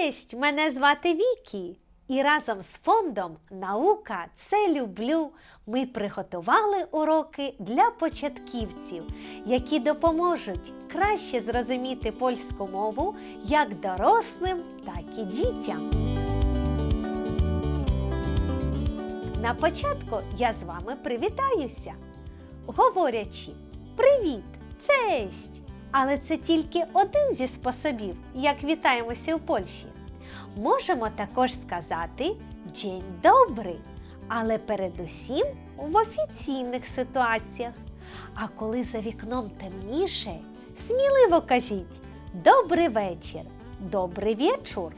Честь! Мене звати Вікі. І разом з фондом Наука це люблю. Ми приготували уроки для початківців, які допоможуть краще зрозуміти польську мову як дорослим, так і дітям. На початку я з вами привітаюся, говорячи Привіт! Честь! Але це тільки один зі способів, як вітаємося у Польщі. Можемо також сказати День добрий, але передусім в офіційних ситуаціях. А коли за вікном темніше, сміливо кажіть Добрий вечір, добрий вечір.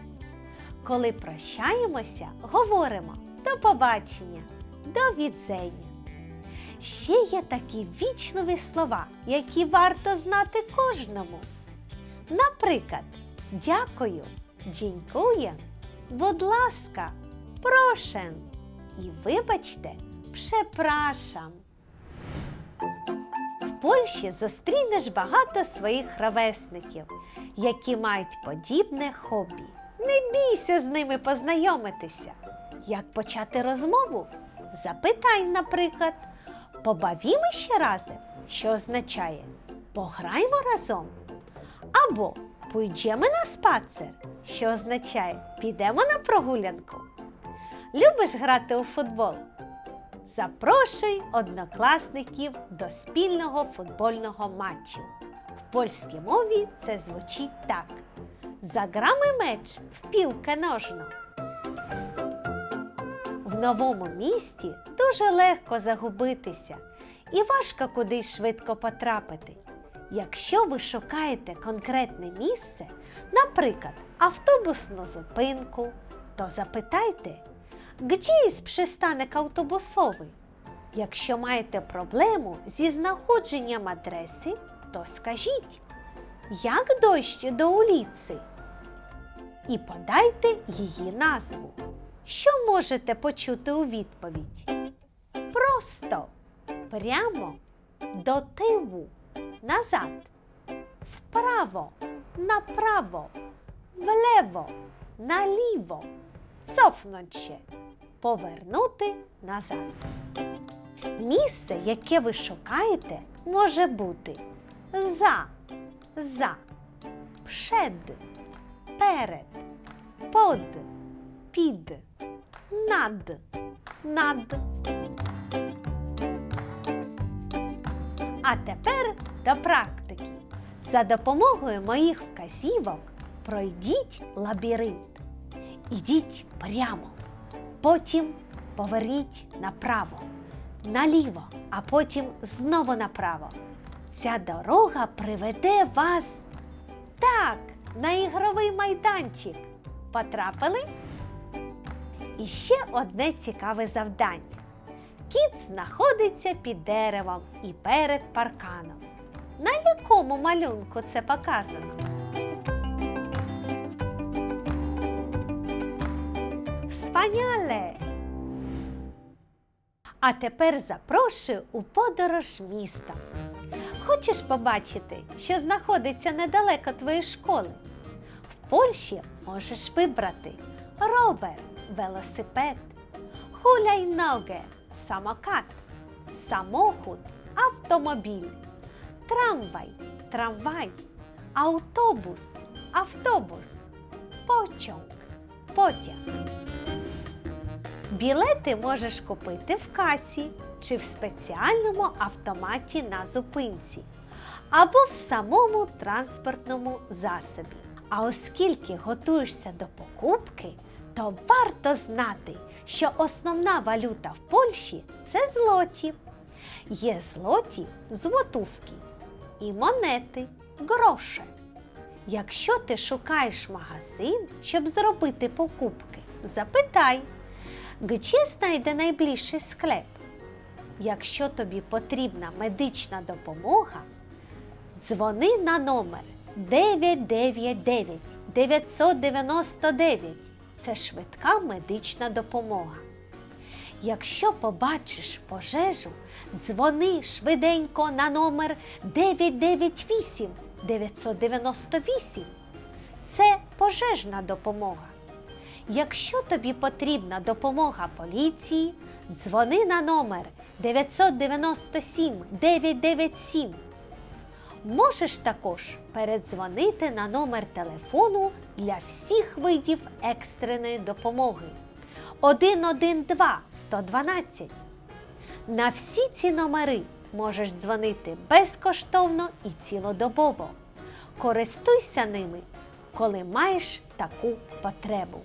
Коли прощаємося, говоримо до побачення, до відзення. Ще є такі вічливі слова, які варто знати кожному. Наприклад, дякую, дякує, будь ласка, прошен. І вибачте, препрашам. В Польщі зустрінеш багато своїх ровесників, які мають подібне хобі. Не бійся з ними познайомитися. Як почати розмову? Запитай, наприклад, побавімо ще разом, що означає пограймо разом. Або пойдемо на спацер, що означає підемо на прогулянку. Любиш грати у футбол? Запрошуй однокласників до спільного футбольного матчу. В польській мові це звучить так: Заграми меч в півка ножну. Новому місті дуже легко загубитися і важко кудись швидко потрапити. Якщо ви шукаєте конкретне місце, наприклад, автобусну зупинку, то запитайте, «Где є пристанок автобусовий? Якщо маєте проблему зі знаходженням адреси, то скажіть, як дощ до уліці? І подайте її назву. Що можете почути у відповідь? Просто, прямо, до тилу, назад, вправо, направо, влево, наліво, цофнуче, повернути назад. Місце, яке ви шукаєте, може бути за, за, przed, перед, под, під, над, над. А тепер до практики. За допомогою моїх вказівок пройдіть лабіринт. Ідіть прямо. Потім поверніть направо, наліво, а потім знову направо. Ця дорога приведе вас так, на ігровий майданчик. Потрапили? І ще одне цікаве завдання. Кіт знаходиться під деревом і перед парканом. На якому малюнку це показано? Спаняле! А тепер запрошую у подорож містом. Хочеш побачити, що знаходиться недалеко твоєї школи? В Польщі можеш вибрати ровер, велосипед, хуляйноге, самокат, самохід, автомобіль, трамвай, трамвай, автобус, автобус, потяг, потяг. Білети можеш купити в касі чи в спеціальному автоматі на зупинці або в самому транспортному засобі. А оскільки готуєшся до покупки, то варто знати, що основна валюта в Польщі це злоті. Є злоті злотувки і монети гроші. Якщо ти шукаєш магазин, щоб зробити покупки, запитай, де знайде найближчий склеп. Якщо тобі потрібна медична допомога, дзвони на номер 999 999. Це швидка медична допомога. Якщо побачиш пожежу, дзвони швиденько на номер 998 998. Це пожежна допомога. Якщо тобі потрібна допомога поліції, дзвони на номер 997 997. Можеш також передзвонити на номер телефону для всіх видів екстреної допомоги 112 112. На всі ці номери можеш дзвонити безкоштовно і цілодобово. Користуйся ними, коли маєш таку потребу.